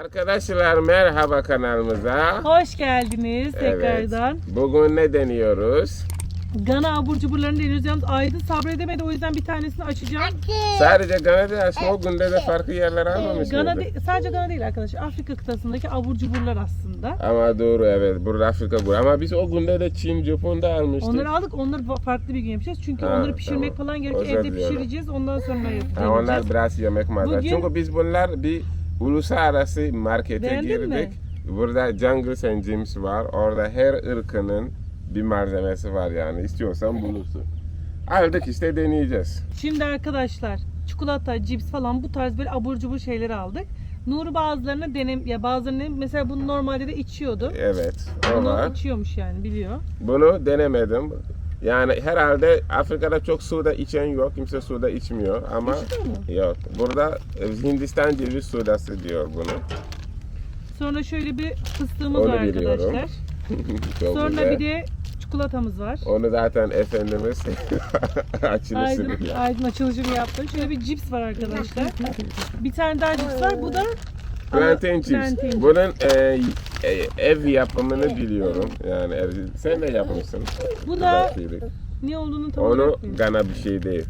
Arkadaşlar merhaba kanalımıza. Hoş geldiniz Evet. tekrardan. Bugün ne deniyoruz? Gana abur cuburlarını deniyoruz. Yalnız Aydın sabredemedi o yüzden bir tanesini açacağım. Sadece Gana'da aslında o günde de farklı yerler almamış Gana de- sadece Gana değil arkadaşlar. Afrika kıtasındaki abur cuburlar aslında. Ama doğru evet. Burada Afrika bu. Ama biz o günde de Çin, Japon'da almıştık. Onları aldık. Onları fa- farklı bir gün yapacağız. Çünkü Ha, onları pişirmek tamam. falan gerekiyor. Evde pişireceğiz. Ondan sonra yapacağız. Ha, onlar biraz yemek malzeme. Bugün- Çünkü biz bunlar bir uluslararası markete Beğendin mi? girdik. Burada Jungles and Gyms var. Orada her ırkının bir malzemesi var yani. İstiyorsan bulursun. Aldık işte deneyeceğiz. Şimdi arkadaşlar çikolata, cips falan bu tarz böyle abur cubur şeyleri aldık. Nuri bazılarını denem ya bazılarını mesela bunu normalde de içiyordu. Evet. O Bunu var. içiyormuş yani biliyor. Bunu denemedim. Yani herhalde Afrika'da çok suda içen yok. Kimse suda içmiyor ama yok. Burada e, Hindistan ceviz sudası diyor bunu. Sonra şöyle bir fıstığımız Onu var biliyorum. arkadaşlar. çok Sonra güzel. bir de çikolatamız var. Onu zaten Efendimiz açılışını Aydın, yaptı. Aydın açılışını yaptı. Şöyle bir cips var arkadaşlar. Bir tane daha cips var. Bu da Plantain chips. Plantain. Bunun e, e, ev yapımını biliyorum. Yani ev, sen de yapmışsın. Bu da şey. ne olduğunu tam Onu olarak bilmiyorum. Gana bir şey değil.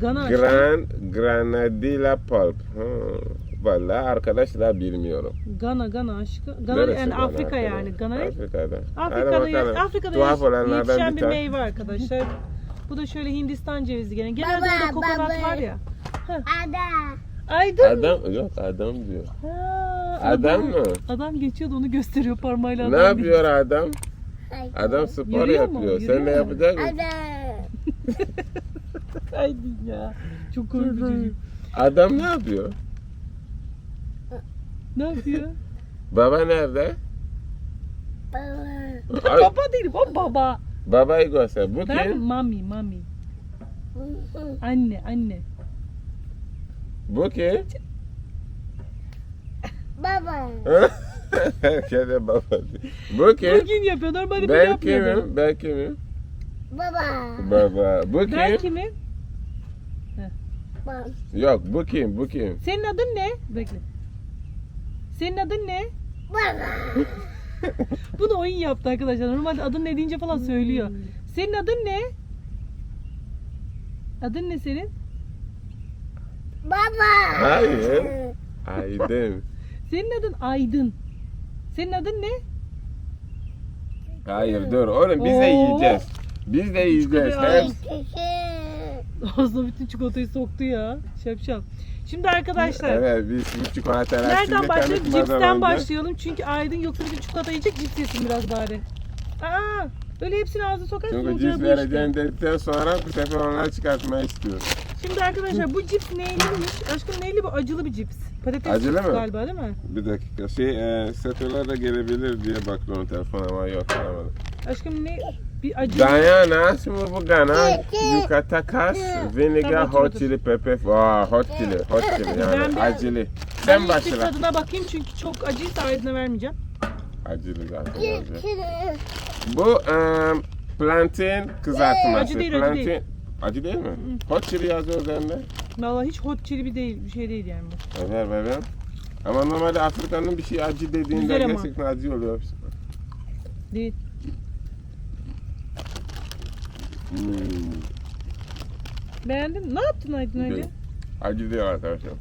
Gana. Gran Granadilla Pulp. Hmm. Vallahi arkadaşlar bilmiyorum. Gana Gana aşkı. Gana Neresi yani Gana Afrika arkadaş? yani. Gana ne? Afrika'da. Hadi Afrika'da, bakalım. Afrika'da Tuhaf olanlardan yetişen bir bir tane. meyve arkadaşlar. Bu da şöyle Hindistan cevizi gene. Genelde Baba, orada kokonat baba. var ya. Ada. Aydın. Adam yok adam diyor. Ha, Adam mı? Adam geçiyordu onu gösteriyor parmağıyla. Ne adam yapıyor adam? Adam spor Yürüyor mu? yapıyor. Sen Yürüyor de mu? yapacak mısın? Ada. Aydın ya. Çok korkutucu. Adam ne yapıyor? ne yapıyor? Baba nerede? Baba. Ay, baba değilim o baba. babayı göster. Bu Ben kim? mami mami. Anne anne. Bu kim? Baba. Kede baba. diyor. Bu kim? Bugün yapıyor. Normalde böyle Ben kimim? Ben kimim? Baba. Baba. Bu Ben kim? kimim? Baba. Yok bu kim? Bu kim? Senin adın ne? Bekle. Senin adın ne? Baba. Bunu oyun yaptı arkadaşlar. Normalde adın ne deyince falan söylüyor. Senin adın ne? Adın ne senin? Baba. Hayır. Aydın. Senin adın Aydın. Senin adın ne? Hayır dur. Oğlum biz de Oo. yiyeceğiz. Biz de yiyeceğiz. Hep- Ağzına bütün çikolatayı soktu ya. Şapşal. Şimdi arkadaşlar. Evet biz bu çikolatalar Nereden sizi başlayalım? tanıtmadan Cipsten önce- başlayalım. Çünkü Aydın yoksa bir çikolata yiyecek cips yesin biraz bari. Aa, böyle hepsini ağzına sokarsın. Çünkü olacağı cips bu işte. vereceğim dedikten sonra bu sefer onları çıkartmayı istiyorum. Şimdi arkadaşlar bu cips neyliymiş? Aşkım neyli bu? Acılı bir cips. Patates Acılı cips mı? galiba değil mi? Bir dakika şey e, satırlar da gelebilir diye baktım telefon ama yok alamadım. Aşkım ne? Bir acı. Diana şimdi bu Ghana yukatakas vinegar Tamam, hot chili pepper Aa, hot chili hot chili Ben yani bir- acılı. Ben Sen başla. tadına bakayım çünkü çok acıysa Aydın'a vermeyeceğim. Acılı zaten olacak. Bu e, plantain kızartması. Acı değil, acı plantain... Acı değil mi? Hot chili yazıyor üzerinde. Vallahi hiç hot chili bir değil, bir şey değil yani bu. Evet evet. Ama normalde Afrika'nın bir şey acı dediğinde Güzel ama. gerçekten acı oluyor. Değil. Hmm. Beğendin mi? Ne yaptın Aydın öyle? Değil. Acı değil arkadaşlar.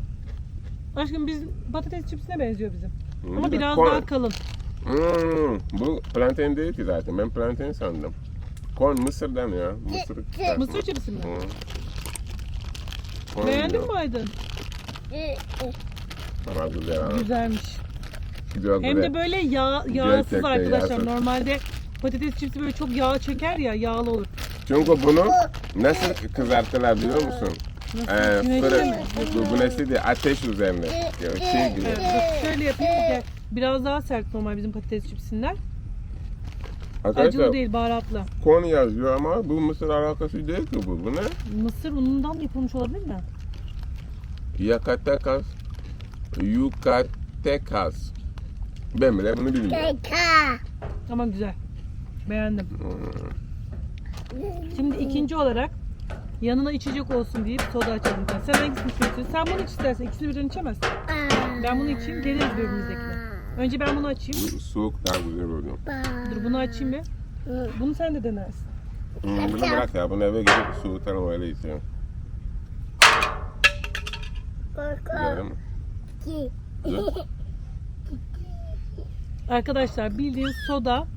Aşkım biz patates çipsine benziyor bizim. Hmm, Ama biraz daha kalın. Hmm, bu plantain değil ki zaten. Ben plantain sandım. Corn mısırdan ya. Mısır. Mısır çipsi mi? Corn Beğendin diyor. mi Aydın? Ama güzel ha. Güzelmiş. Güzel Hem de böyle yağ, yağsız arkadaşlar. yağsız. Normalde patates çipsi böyle çok yağ çeker ya yağlı olur. Çünkü bunu nasıl kızarttılar biliyor musun? Ee, fırın, mi? bu güneşli değil, ateş üzerinde. Yani şey gibi. Evet, bak şöyle yapayım. Biraz daha sert normal bizim patates çipsinden. Acılı değil baharatlı. corn yazıyor ama bu mısır alakası değil ki bu. Bu ne? Mısır unundan yapılmış olabilir mi? Yakatekas. Yukatekas. Ben bile bunu bilmiyorum. Ama güzel. Beğendim. Şimdi ikinci olarak yanına içecek olsun deyip soda açalım. Sen hangisini istiyorsun? Sen bunu iç istersen. İkisini birden içemezsin. Ben bunu içeyim. Deneriz birbirimizdekini. Önce ben bunu açayım. Bu soğuk daha güzel oluyor. Dur bunu açayım bir. Bunu sen de denersin. Hmm, bunu bırak ya. Bunu eve gidip soğutalım öyle içelim. Güzel mi? Güzel. Arkadaşlar bildiğin soda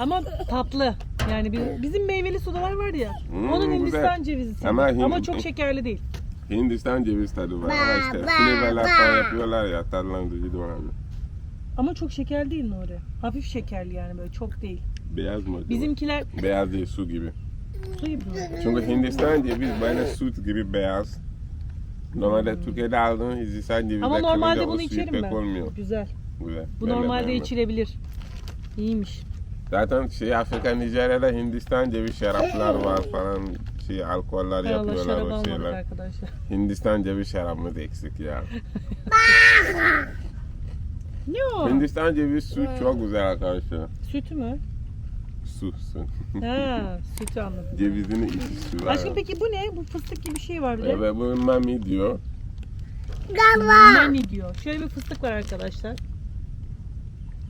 ama tatlı. Yani biz- bizim meyveli sodalar var ya. Hmm, onun güzel. Hindistan cevizi. Ama Ama, Hin- çok şekerli değil. Hindistan ceviz tadı var. Ama işte ba. falan yapıyorlar ya. Tadlandırıcı da var. Ama çok şekerli değil Nuri. Hafif şekerli yani böyle çok değil. Beyaz mı? acaba? Bizimkiler Beyaz değil su gibi. su gibi mi? Çünkü Hindistan ceviz böyle süt gibi beyaz. Normalde Türkiye'de aldığın Hindistan cevizi Ama normalde bunu içerim ben. olmuyor. Güzel. Güzel. Bu Ben de normalde içilebilir. İyiymiş. Zaten şey Afrika Nijerya'da Hindistan ceviz şaraplar var falan. Şey alkoller Hay Allah yapıyorlar şarap o almadık şeyler. arkadaşlar. Hindistan ceviz şarabımız eksik ya. Ne o? Hindistan ceviz su çok güzel arkadaşlar. Sütü mü? Su su. Ha, sütü anladım. Cevizini içi su. var. Aşkım peki bu ne? Bu fıstık gibi bir şey var bir de. Evet bu mami diyor. Nani diyor. Şöyle bir fıstık var arkadaşlar.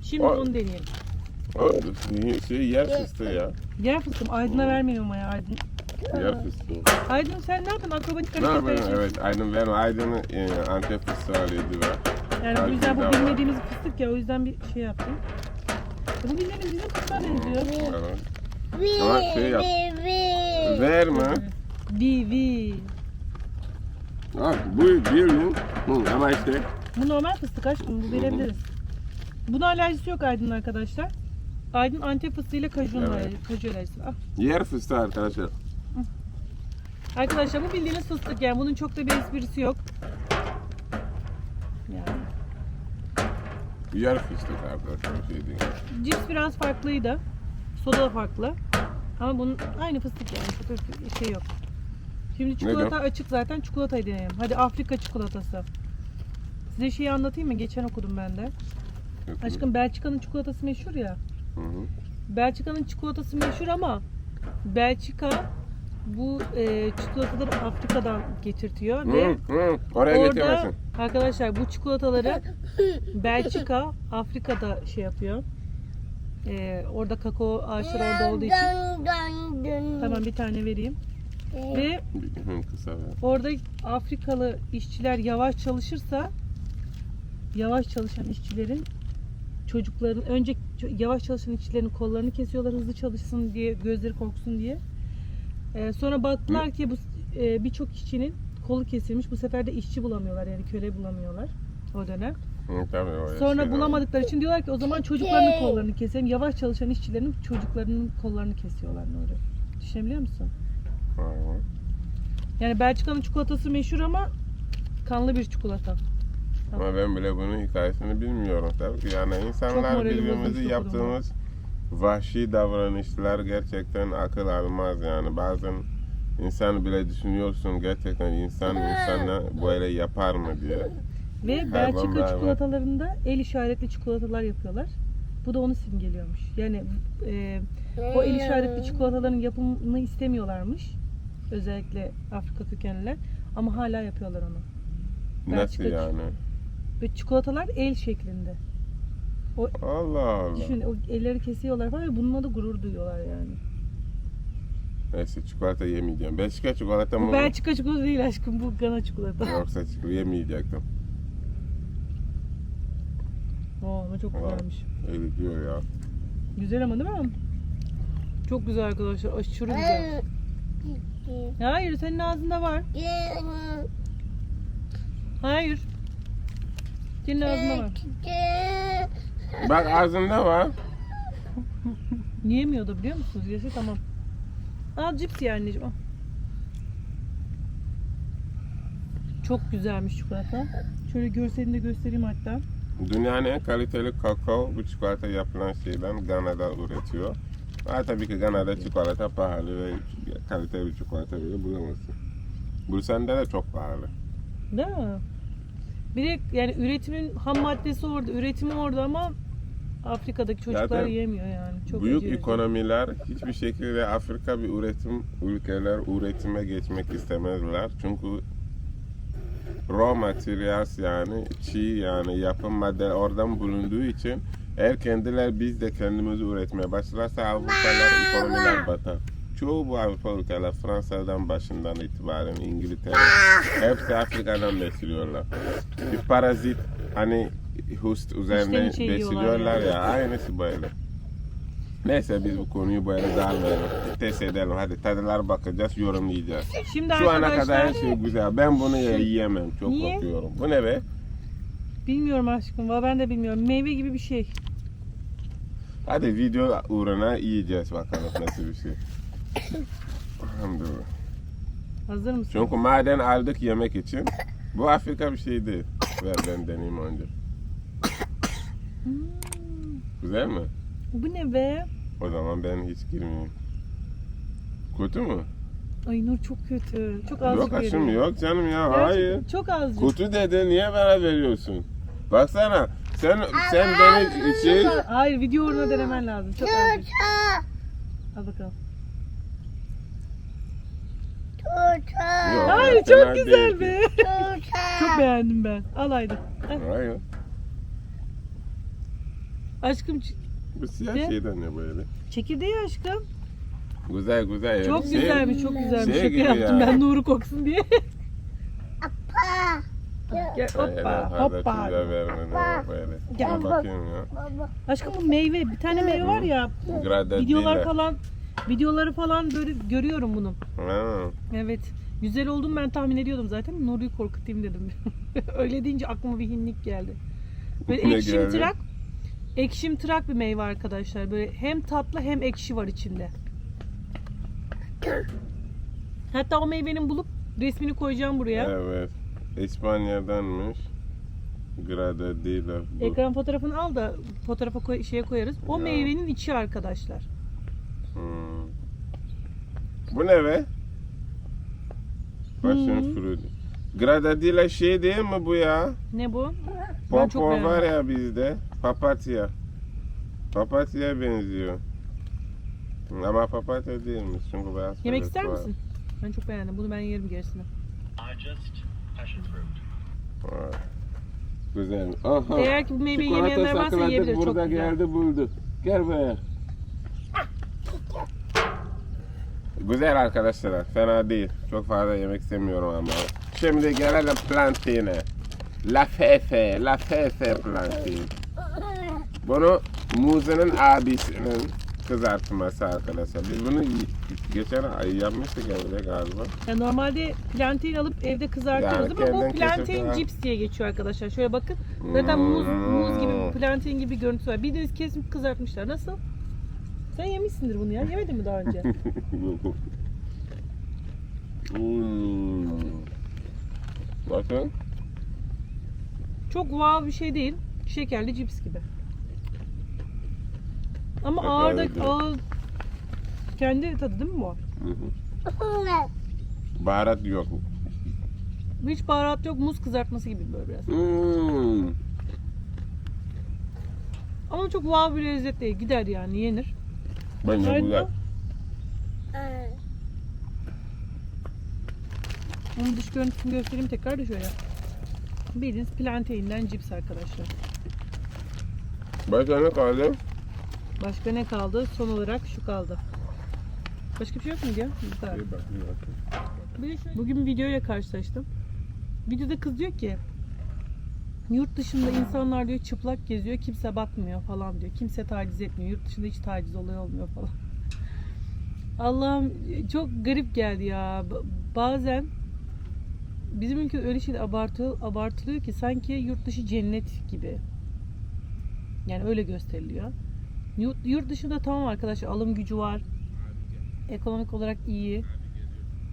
Şimdi O- onu deneyelim. O şey yer fıstığı ya. Yer fıstığım. Aydın'a vermiyorum ama ya Aydın. Yer fıstığı. Aydın sen ne yaptın? Akrobatik Ne hareketler yapayım? için. Evet Aydın ben Aydın'ı e, Antep fıstığı alıyordu ve Yani bu yüzden bu bilmediğimiz bir fıstık ya o yüzden bir şey yaptım. Bu bildiğin bizim fıstığa benziyor. Evet. Ama şey yap. Verme. Vi vi. Ha, bu bildiğin. Hı, ama işte Bu normal fıstık aşkım. Bu verebiliriz. Buna alerjisi yok Aydın arkadaşlar. Aydın antep fıstığıyla kajun Evet. Kaju alerjisi. Ah. yer fıstığı arkadaşlar. Arkadaşlar bu bildiğiniz fıstık yani bunun çok da bir esprisi yok. Yani. Yer fıstık arkadaşlar. Şey değil. Cips biraz farklıydı. Soda da farklı. Ama bunun aynı fıstık yani. Çok bir şey yok. Şimdi çikolata açık zaten. Çikolatayı deneyelim. Hadi Afrika çikolatası. Size şeyi anlatayım mı? Geçen okudum ben de. Aşkım Belçika'nın çikolatası meşhur ya. Hı hı. Belçika'nın çikolatası meşhur ama Belçika bu e, çikolataları Afrika'dan getirtiyor ve Hı, hı. Oraya orada arkadaşlar bu çikolataları Belçika Afrika'da şey yapıyor. E, orada kakao ağaçları orada olduğu için tamam bir tane vereyim. Ve Hı, kısa ver. orada Afrikalı işçiler yavaş çalışırsa yavaş çalışan işçilerin çocukların önce ço- yavaş çalışan işçilerin kollarını kesiyorlar hızlı çalışsın diye gözleri korksun diye. Ee, sonra baktılar ki bu e, birçok işçinin kolu kesilmiş. Bu sefer de işçi bulamıyorlar yani köle bulamıyorlar o dönem. Hı, tabii o Sonra bulamadıkları için diyorlar ki o zaman çocuklarının kollarını keselim. Yavaş çalışan işçilerin çocuklarının kollarını kesiyorlar Nuri. Düşünebiliyor musun? Hı hı. Yani Belçika'nın çikolatası meşhur ama kanlı bir çikolata. Ama ben bile bunun hikayesini bilmiyorum tabii ki. Yani insanlar birbirimizi bozulmuş yaptığımız vahşi davranışlar gerçekten akıl almaz yani. Bazen insan bile düşünüyorsun gerçekten insan insana böyle yapar mı diye. Ve Hayvanlar Belçika var. çikolatalarında el işaretli çikolatalar yapıyorlar. Bu da onu simgeliyormuş. Yani e, o el işaretli çikolataların yapımını istemiyorlarmış. Özellikle Afrika kökenliler. Ama hala yapıyorlar onu. Nasıl Belçika yani? Ve çikolatalar el şeklinde. Allah Allah. Düşün o elleri kesiyorlar falan ve bununla da gurur duyuyorlar yani. Neyse çikolata yemeyeceğim. Belçika çikolata mı? Bu Belçika çikolata değil aşkım bu Gana çikolata. Yoksa çikolata yemeyecektim. Oo, ama çok güzelmiş. Öyle diyor ya. Güzel ama değil mi? Çok güzel arkadaşlar. Aşırı güzel. Hayır senin ağzında var. Hayır. Senin ağzında var. Bak ağzında var. Yiyemiyordu biliyor musunuz? Yese tamam. Al cips ye anneciğim al. Çok güzelmiş çikolata. Şöyle görselini de göstereyim hatta. Dünyanın en kaliteli kakao bu çikolata yapılan şeyden Gana'da üretiyor. Ama tabii ki Gana'da çikolata pahalı ve kaliteli çikolata bile bulamazsın. Bursa'nda da çok pahalı. Değil mi? Bir de yani üretimin ham maddesi orada, üretimi orada ama Afrika'daki çocuklar Zaten yemiyor yani. Çok Büyük acı acı. ekonomiler hiçbir şekilde Afrika bir üretim ülkeler üretime geçmek istemezler. Çünkü raw materials yani çiğ yani yapım madde oradan bulunduğu için eğer kendiler biz de kendimizi üretmeye başlarsa Avrupalılar ekonomiler batar. Çoğu bu Avrupa ülkeler Fransa'dan başından itibaren İngiltere hepsi Afrika'dan besliyorlar. Bir parazit hani içi yiyorlar besliyorlar yani. ya aynısı böyle. Neyse biz bu konuyu böyle dağılmayalım. Test edelim hadi tadılar bakacağız yorumlayacağız. Şimdi Şu ana kadar her şey güzel. Ben bunu ye- yiyemem. Çok Niye? korkuyorum. Bu ne be? bilmiyorum aşkım. Valla ben de bilmiyorum. Meyve gibi bir şey. Hadi video uğruna yiyeceğiz bakalım nasıl bir şey. Elhamdülillah. Hazır mısın? Çünkü maden aldık yemek için. Bu Afrika bir şey değil. Ver ben deneyeyim önce. Hmm, Güzel mi? bu ne be? O zaman ben hiç girmeyeyim. Kötü mü? Ay Nur çok kötü. Çok azıcık Yok veriyor. yok canım ya. Gerçekten Hayır. Çok azıcık. Kötü dedi niye bana veriyorsun? Baksana sen sen beni şey Hayır video uğruna denemen lazım. Çok azıcık. Al bakalım. Tutu. Yok. Hayır fena çok değil güzel ki. be. Çok beğendim ben. Al haydi. Al. Hayır. Aşkım ç- Bu siyah Ne? şeyden ne böyle? çekirdeği aşkım. Güzel güzel. Çok Şey- güzelmiş, çok güzelmiş. şey Şaka gibi yaptım ya. ben Nur'u koksun diye. Pa. Gel hoppa hoppa. Hoppa. Böyle. Gel. Bakayım ya. Baba. Aşkım bu meyve. Bir tane meyve var ya. Gradadile. Videolar falan videoları falan böyle görüyorum bunu. Ha. Evet. Güzel olduğunu ben tahmin ediyordum zaten. Nuri'yi korkutayım dedim. Öyle deyince aklıma bir hinlik geldi. Böyle Ne ekşim geldi? tırak. Ekşim tırak bir meyve arkadaşlar. Böyle hem tatlı hem ekşi var içinde. Hatta o meyvenin bulup resmini koyacağım buraya. Evet. İspanya'danmış. Gradadile. bu. Ekran fotoğrafını al da fotoğrafa koy, şeye koyarız. O Ya. meyvenin içi arkadaşlar. Hmm. Bu ne be? Passion Hmm. fruit. Gradadile şey değil mi bu ya? Ne bu? Popo var ya bizde. Papatya. Papatya benziyor. Ama papatya değilmiş çünkü beyaz Yemek ister var. misin? Ben çok beğendim. Bunu ben yerim gerisini. I just passion fruit. Var. Güzel. Aha. Eğer ki bu meyveyi yemeyenler varsa yiyebilir. Çok Burada güzel. geldi buldu. Gel buraya. Güzel arkadaşlar. Fena değil. Çok fazla yemek istemiyorum ama. Şimdi gelelim plantine. La fefe. La fefe plantin. Bunu Muze'nin abisinin kızartması arkadaşlar. Biz bunu geçen ay yapmıştık evde galiba. Ya normalde plantain alıp evde kızartıyoruz Yani ama bu kesip plantain ya. cips diye geçiyor arkadaşlar. Şöyle bakın. Zaten muz, muz gibi Hmm. plantain gibi görüntüsü var. Bildiğiniz kesip kızartmışlar. Nasıl? Sen yemişsindir bunu ya. Yemedin mi daha önce? Hmm. Bakın. Çok wow bir şey değil. Şekerli cips gibi. Ama Şekerli ağırda değil. ağır kendi tadı değil mi bu? Hı hı. Baharat yok. Hiç baharat yok. Muz kızartması gibi böyle biraz. Hmm. Ama çok wow bir lezzet değil. Gider yani yenir. Evet, güzel. Onun dış görüntüsünü göstereyim tekrar da şöyle. Bildiğiniz plantain'den cips arkadaşlar. Başka ne kaldı? Başka ne kaldı? Son olarak şu kaldı. Başka bir şey yok mu ya? Bu kadar. Bugün videoyla karşılaştım. Videoda kız diyor ki yurt dışında insanlar diyor çıplak geziyor kimse bakmıyor falan diyor. Kimse taciz etmiyor. Yurt dışında hiç taciz olayı olmuyor falan. Allah'ım çok garip geldi ya. Bazen bizim ülke öyle şey abartı, abartılıyor ki sanki yurt dışı cennet gibi. Yani öyle gösteriliyor. Yurt, yurt dışında tamam arkadaşlar alım gücü var. Ekonomik olarak iyi.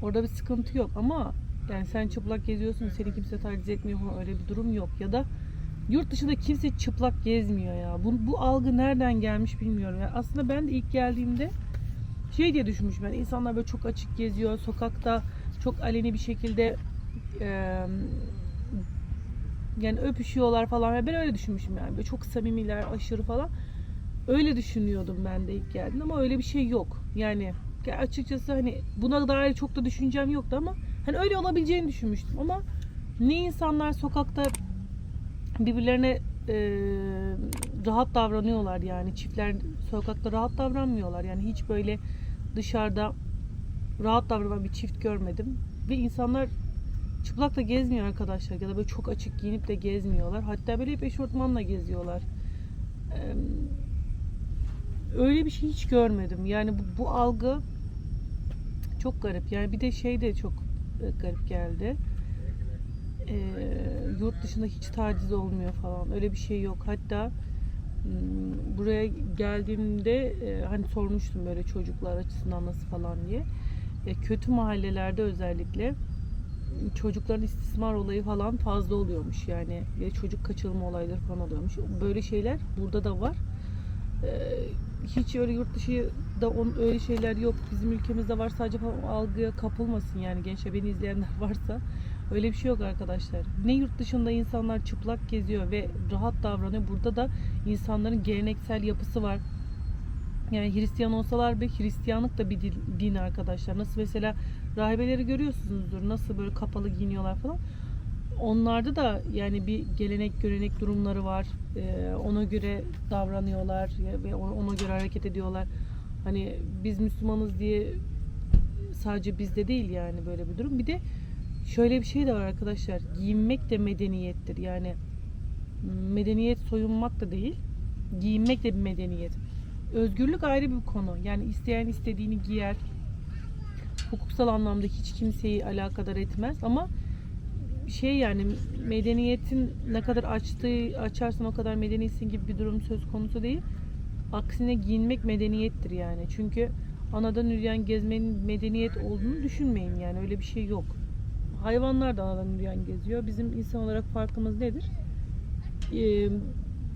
Orada bir sıkıntı yok ama yani sen çıplak geziyorsun seni kimse taciz etmiyor falan öyle bir durum yok. Ya da yurt dışında kimse çıplak gezmiyor ya. Bu, bu algı nereden gelmiş bilmiyorum. Yani aslında ben de ilk geldiğimde şey diye düşünmüşüm ben insanlar böyle çok açık geziyor sokakta çok aleni bir şekilde eee, yani öpüşüyorlar falan. Ben öyle düşünmüşüm yani. Böyle çok samimiler, aşırı falan. Öyle düşünüyordum ben de ilk geldiğimde ama öyle bir şey yok. Yani ya açıkçası hani buna dair çok da düşüncem yoktu ama hani öyle olabileceğini düşünmüştüm ama ne insanlar sokakta birbirlerine e, rahat davranıyorlar yani. Çiftler sokakta rahat davranmıyorlar. Yani hiç böyle dışarıda rahat davranan bir çift görmedim. Ve insanlar çıplak da gezmiyor arkadaşlar. Ya da böyle çok açık giyinip de gezmiyorlar. Hatta böyle hep eşortmanla geziyorlar. Eee, öyle bir şey hiç görmedim. Yani bu, bu algı çok garip. Yani bir de şey de çok garip geldi. Eee, yurt dışında hiç taciz olmuyor falan. Öyle bir şey yok. Hatta m, buraya geldiğimde e, hani sormuştum böyle çocuklar açısından nasıl falan diye. E, kötü mahallelerde özellikle çocukların istismar olayı falan fazla oluyormuş. Yani ya çocuk kaçırılma olayları falan oluyormuş. Böyle şeyler burada da var. Ee, hiç öyle yurt dışında on, öyle şeyler yok bizim ülkemizde var sadece algıya kapılmasın yani gençler beni izleyenler varsa öyle bir şey yok arkadaşlar ne yurt dışında insanlar çıplak geziyor ve rahat davranıyor burada da insanların geleneksel yapısı var yani Hristiyan olsalar bile Hristiyanlık da bir din arkadaşlar. Nasıl mesela rahibeleri görüyorsunuzdur. Nasıl böyle kapalı giyiniyorlar falan. Onlarda da yani bir gelenek görenek durumları var. Ee, ona göre davranıyorlar ve ona göre hareket ediyorlar. Hani biz Müslümanız diye sadece bizde değil yani böyle bir durum. Bir de şöyle bir şey de var arkadaşlar. Giyinmek de medeniyettir. Yani medeniyet soyunmak da değil. Giyinmek de bir medeniyet. Özgürlük ayrı bir konu. Yani isteyen istediğini giyer. Hukuksal anlamda hiç kimseyi alakadar etmez ama şey yani medeniyetin ne kadar açtığı açarsan o kadar medenisin gibi bir durum söz konusu değil. Aksine giyinmek medeniyettir yani. Çünkü anadan yürüyen gezmenin medeniyet olduğunu düşünmeyin yani öyle bir şey yok. Hayvanlar da anadan yürüyen geziyor. Bizim insan olarak farkımız nedir? Ee,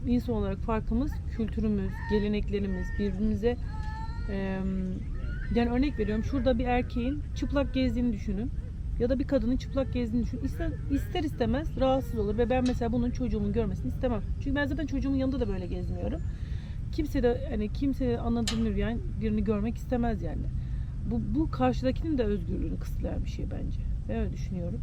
insan olarak farkımız kültürümüz, geleneklerimiz, birbirimize e, yani örnek veriyorum şurada bir erkeğin çıplak gezdiğini düşünün ya da bir kadının çıplak gezdiğini düşünün. İster, ister istemez rahatsız olur ve ben mesela bunun çocuğumun görmesini istemem. Çünkü ben zaten çocuğumun yanında da böyle gezmiyorum. Kimse de hani kimse anladığını yürüyen birini görmek istemez yani. Bu, bu karşıdakinin de özgürlüğünü kısıtlayan bir şey bence. Ben öyle düşünüyorum.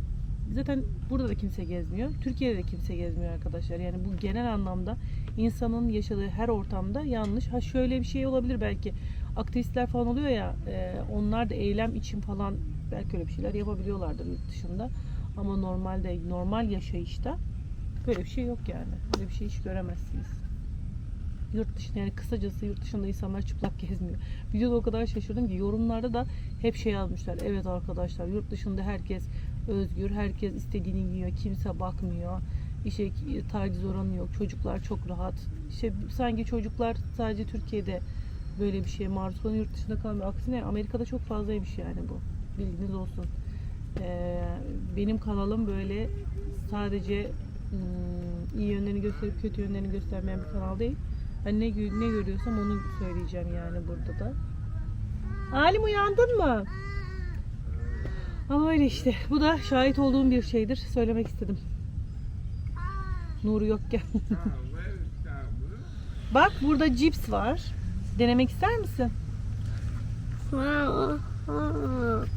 Zaten burada da kimse gezmiyor. Türkiye'de de kimse gezmiyor arkadaşlar. Yani bu genel anlamda insanın yaşadığı her ortamda yanlış. Ha şöyle bir şey olabilir belki. Aktivistler falan oluyor ya e, onlar da eylem için falan belki öyle bir şeyler yapabiliyorlardır yurt dışında. Ama normalde normal yaşayışta böyle bir şey yok yani. Böyle bir şey hiç göremezsiniz. Yurt dışında yani kısacası yurt dışında insanlar çıplak gezmiyor. Videoda o kadar şaşırdım ki yorumlarda da hep şey yazmışlar. Evet arkadaşlar yurt dışında herkes özgür, herkes istediğini yiyor, kimse bakmıyor. İşte taciz oranı yok, çocuklar çok rahat. İşte sanki çocuklar sadece Türkiye'de böyle bir şeye maruz kalan yurt dışında kalmıyor. Aksine Amerika'da çok fazlaymış yani bu. Bilginiz olsun. Ee, benim kanalım böyle sadece hmm, iyi yönlerini gösterip kötü yönlerini göstermeyen bir kanal değil. Hani ne, ne görüyorsam onu söyleyeceğim yani burada da. Alim uyandın mı? Ama öyle işte. Bu da şahit olduğum bir şeydir. Söylemek istedim. Nuru yokken. Bak burada cips var. Denemek ister misin?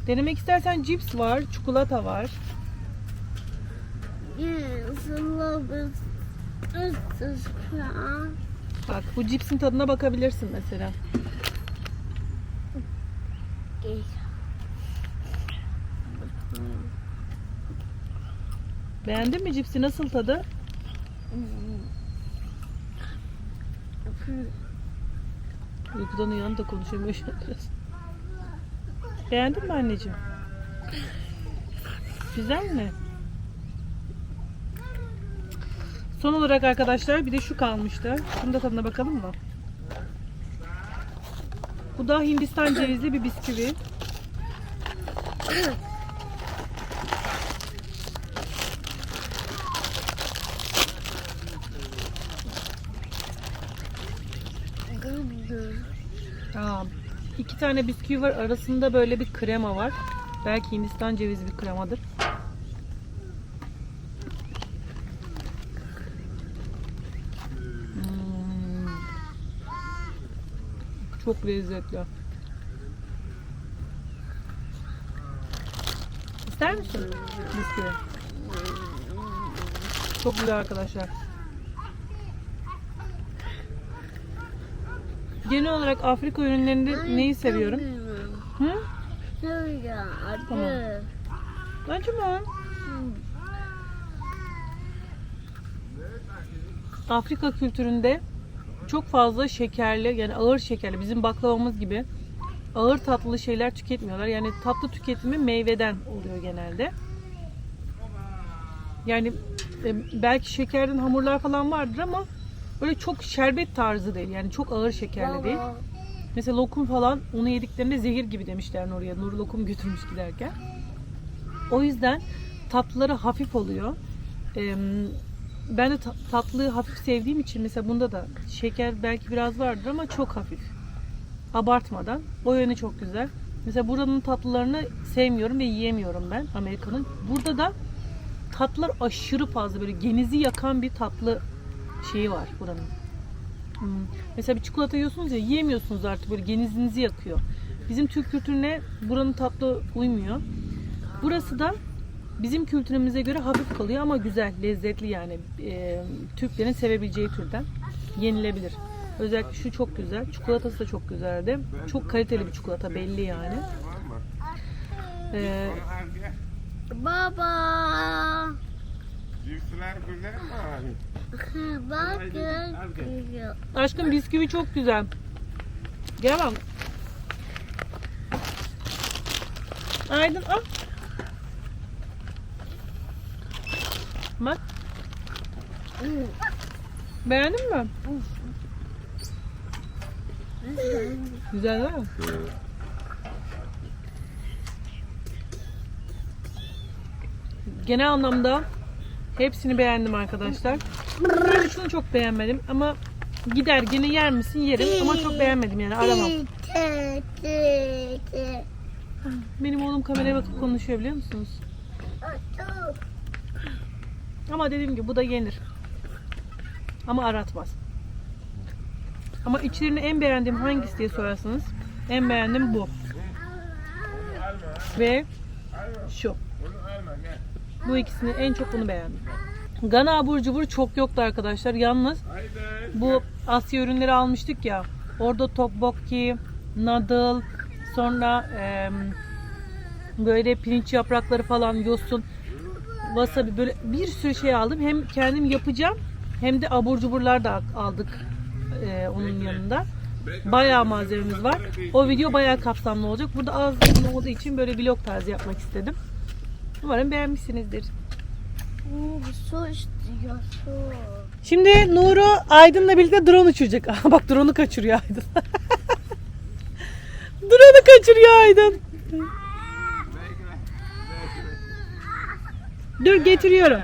Denemek istersen cips var, çikolata var. Bak bu cipsin tadına bakabilirsin mesela. Beğendin mi cipsi? Nasıl tadı? Uykudan uyandı da konuşamıyor şu an biraz. Beğendin mi anneciğim? Güzel mi? Son olarak arkadaşlar bir de şu kalmıştı. Şunu da tadına bakalım mı? Bu da Hindistan cevizli bir bisküvi. Aa, iki tane bisküvi var. Arasında böyle bir krema var. Belki Hindistan cevizi bir kremadır. Hmm. Çok lezzetli. İster misin bisküvi? Çok güzel arkadaşlar. Genel olarak Afrika ürünlerinde neyi seviyorum? Hı? Tamam. Tamam. Acaba? Afrika kültüründe çok fazla şekerli yani ağır şekerli bizim baklavamız gibi ağır tatlı şeyler tüketmiyorlar. Yani tatlı tüketimi meyveden oluyor genelde. Yani e, belki şekerden hamurlar falan vardır ama böyle çok şerbet tarzı değil. Yani çok ağır şekerli değil. Mesela lokum falan onu yediklerinde zehir gibi demişler oraya. Nur lokum götürmüş giderken. O yüzden tatlıları hafif oluyor. Ee, ben de ta- tatlıyı hafif sevdiğim için mesela bunda da şeker belki biraz vardır ama çok hafif. Abartmadan. O yönü çok güzel. Mesela buranın tatlılarını sevmiyorum ve yiyemiyorum ben Amerika'nın. Burada da tatlılar aşırı fazla böyle genizi yakan bir tatlı şeyi var buranın. Hmm. Mesela bir çikolata yiyorsunuz ya yiyemiyorsunuz artık böyle genizinizi yakıyor. Bizim Türk kültürüne buranın tatlı uymuyor. Burası da bizim kültürümüze göre hafif kalıyor ama güzel, lezzetli yani. Ee, Türklerin sevebileceği türden. Yenilebilir. Özellikle şu çok güzel. Çikolatası da çok güzeldi. Çok kaliteli bir çikolata belli yani. Ee, Baba. Cipsler güzel mi abi? Bak aşkım bisküvi çok güzel. Gel bak. Aydın al. Bak. Beğendin mi? Güzel değil mi? Genel anlamda hepsini beğendim arkadaşlar. Şunu çok beğenmedim ama gider gene yer misin yerim ama çok beğenmedim yani aramam. Benim oğlum kameraya bakıp konuşuyor biliyor musunuz? Ama dediğim gibi bu da yenir. Ama aratmaz. Ama içlerini en beğendiğim hangisi diye sorarsanız en beğendiğim bu. Ve şu. Bu ikisini en çok bunu beğendim. Gana abur cubur çok yoktu arkadaşlar. Yalnız bu Asya ürünleri almıştık ya. Orada tteokbokki, noodle, sonra em, böyle pirinç yaprakları falan, yosun, wasabi böyle bir sürü şey aldım. Hem kendim yapacağım hem de abur cuburlar da aldık e, onun yanında. Bayağı malzememiz var. O video bayağı kapsamlı olacak. Burada az olduğu için böyle vlog tarzı yapmak istedim. Umarım beğenmişsinizdir. Şimdi Nuru Aydın'la birlikte drone uçuracak. Bak drone'u kaçırıyor Aydın. drone'u kaçırıyor Aydın. Dur getiriyorum.